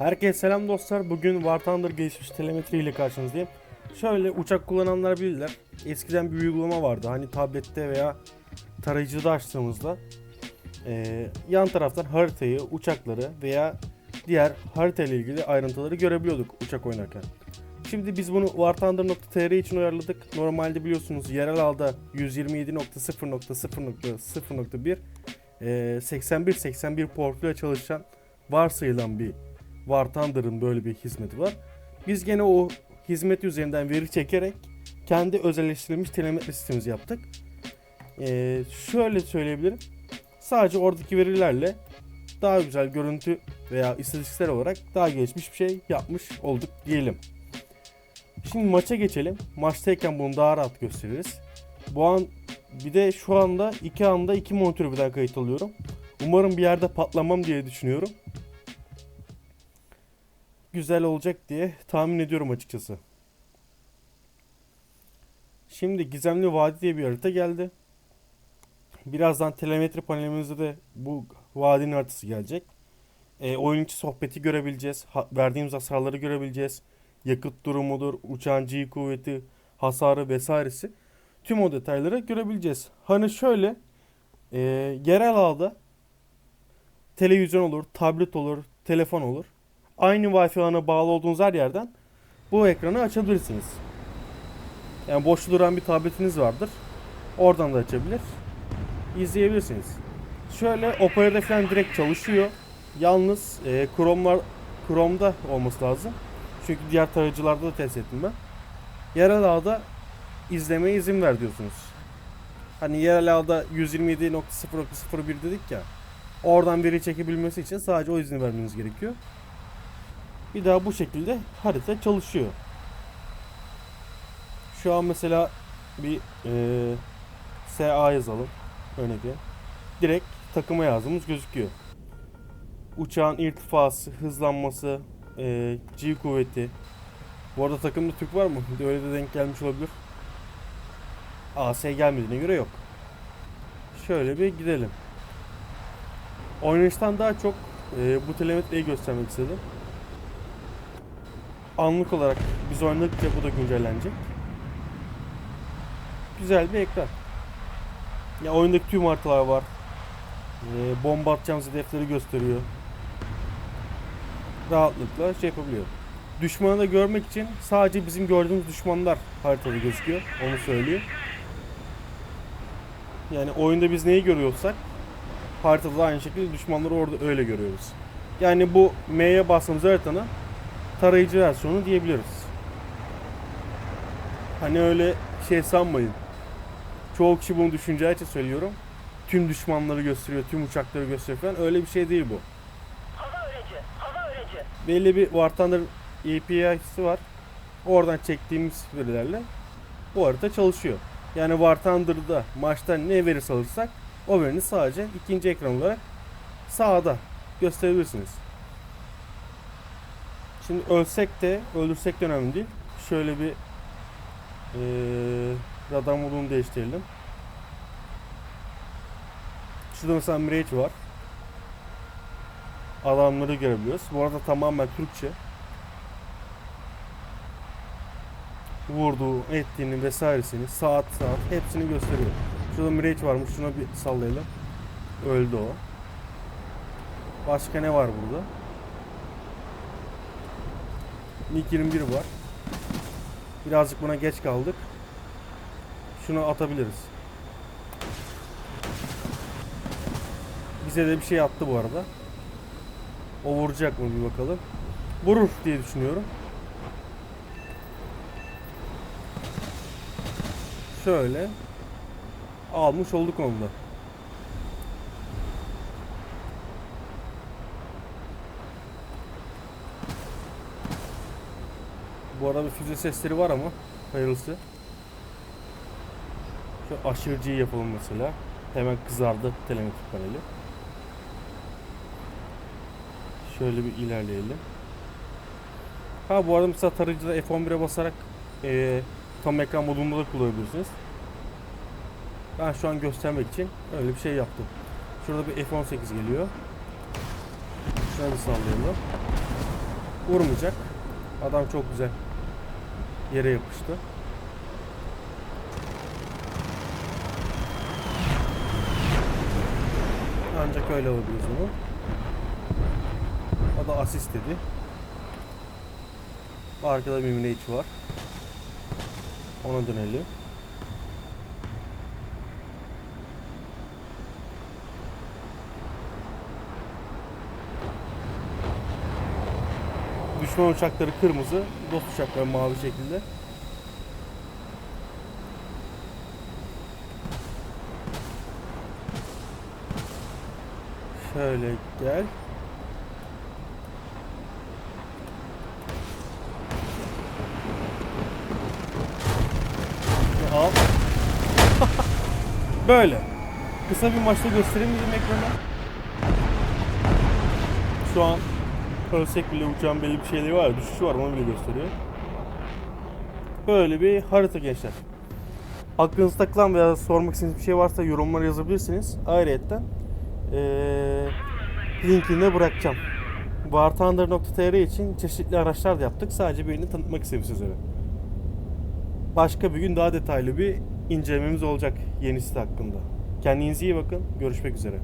Herkese selam dostlar. Bugün War Thunder gelişmiş telemetri ile karşınızdayım. Şöyle uçak kullananlar bilirler. Eskiden bir uygulama vardı. Hani tablette veya tarayıcıda açtığımızda eee, yan taraftan haritayı, uçakları veya diğer harita ile ilgili ayrıntıları görebiliyorduk uçak oynarken. Şimdi biz bunu warthunder.tr için uyarladık. Normalde biliyorsunuz yerel ağda 127.0.0.0.1 eee, 81-81 portuyla çalışan varsayılan bir War Thunder'ın böyle bir hizmeti var. Biz gene o hizmet üzerinden veri çekerek kendi özelleştirilmiş telemetri sistemimizi yaptık. Ee, şöyle söyleyebilirim. Sadece oradaki verilerle daha güzel görüntü veya istatistiksel olarak daha gelişmiş bir şey yapmış olduk diyelim. Şimdi maça geçelim. Maçtayken bunu daha rahat gösteririz. Bu an bir de şu anda iki anda iki monitörü birden kayıt alıyorum. Umarım bir yerde patlamam diye düşünüyorum güzel olacak diye tahmin ediyorum açıkçası. Şimdi Gizemli Vadi diye bir harita geldi. Birazdan telemetri panelimizde de bu vadinin haritası gelecek. E, oyun sohbeti görebileceğiz. Ha- verdiğimiz hasarları görebileceğiz. Yakıt durumudur, uçağın G kuvveti, hasarı vesairesi. Tüm o detayları görebileceğiz. Hani şöyle e, yerel ağda televizyon olur, tablet olur, telefon olur aynı Wi-Fi ağına bağlı olduğunuz her yerden bu ekranı açabilirsiniz. Yani boş duran bir tabletiniz vardır. Oradan da açabilir. izleyebilirsiniz. Şöyle Opera'da falan direkt çalışıyor. Yalnız e, Chrome'lar Chrome'da olması lazım. Çünkü diğer tarayıcılarda da test ettim ben. Yerel ağda izlemeye izin ver diyorsunuz. Hani yerel ağda 127.0.01 dedik ya. Oradan veri çekebilmesi için sadece o izni vermeniz gerekiyor. Bir daha bu şekilde harita çalışıyor. Şu an mesela bir eee SA yazalım. Örneğin. Direkt takıma yazdığımız gözüküyor. Uçağın irtifası, hızlanması, eee, G kuvveti. Bu arada takımda Türk var mı? Öyle de denk gelmiş olabilir. AS gelmediğine göre yok. Şöyle bir gidelim. Oynayıştan daha çok eee, bu telemetreyi göstermek istedim anlık olarak biz oynadıkça bu da güncellenecek. Güzel bir ekran. Ya oyundaki tüm haritalar var. Ee, bomba atacağımız hedefleri gösteriyor. Rahatlıkla şey yapabiliyor. Düşmanı da görmek için sadece bizim gördüğümüz düşmanlar haritada gözüküyor. Onu söyleyeyim. Yani oyunda biz neyi görüyorsak haritada da aynı şekilde düşmanları orada öyle görüyoruz. Yani bu M'ye bastığımız haritanın tarayıcı versiyonu diyebiliriz. Hani öyle şey sanmayın. Çoğu kişi bunu düşüneceği için söylüyorum. Tüm düşmanları gösteriyor, tüm uçakları gösteriyor falan. Öyle bir şey değil bu. Hava aracı, hava aracı. Belli bir War Thunder API'si var. Oradan çektiğimiz verilerle bu harita çalışıyor. Yani War Thunder'da maçta ne veri alırsak o verinin sadece ikinci ekran olarak sağda gösterebilirsiniz. Şimdi ölsek de öldürsek de önemli değil. Şöyle bir eee radar modunu değiştirelim. Şurada mesela Mirage var. Adamları görebiliyoruz. Bu arada tamamen Türkçe. Vurduğu, ettiğini vesairesini, saat saat hepsini gösteriyor. Şurada Mirage varmış. Şuna bir sallayalım. Öldü o. Başka ne var burada? MiG 21 var. Birazcık buna geç kaldık. Şunu atabiliriz. Bize de bir şey attı bu arada. O vuracak mı bir bakalım. Vurur diye düşünüyorum. Şöyle almış olduk onu da. Bu arada bir füze sesleri var ama hayırlısı. Şu aşırıcıyı yapalım mesela. Hemen kızardı telemetri paneli. Şöyle bir ilerleyelim. Ha bu arada mesela tarayıcıda F11'e basarak eee tam ekran modunda da kullanabilirsiniz. Ben şu an göstermek için öyle bir şey yaptım. Şurada bir F18 geliyor. Şöyle bir sallayalım. Vurmayacak. Adam çok güzel yere yapıştı. Ancak öyle alabiliyoruz onu. O da asist dedi. Arkada bir Müneyçi var. Ona dönelim. Düşman uçakları kırmızı, dost uçakları mavi şekilde. Şöyle gel. Al. Böyle. Kısa bir maçta göstereyim dedim ekrana. Şu an ölsek bile uçağın belli bir şeyleri var. Düşüşü var onu bile gösteriyor. Böyle bir harita gençler. Aklınızda takılan veya sormak istediğiniz bir şey varsa yorumlara yazabilirsiniz. Ayrıca eee linkini de bırakacağım. Warthunder.tr için çeşitli araçlar da yaptık. Sadece birini tanıtmak istedim sizlere. Başka bir gün daha detaylı bir incelememiz olacak yeni site hakkında. Kendinize iyi bakın. Görüşmek üzere.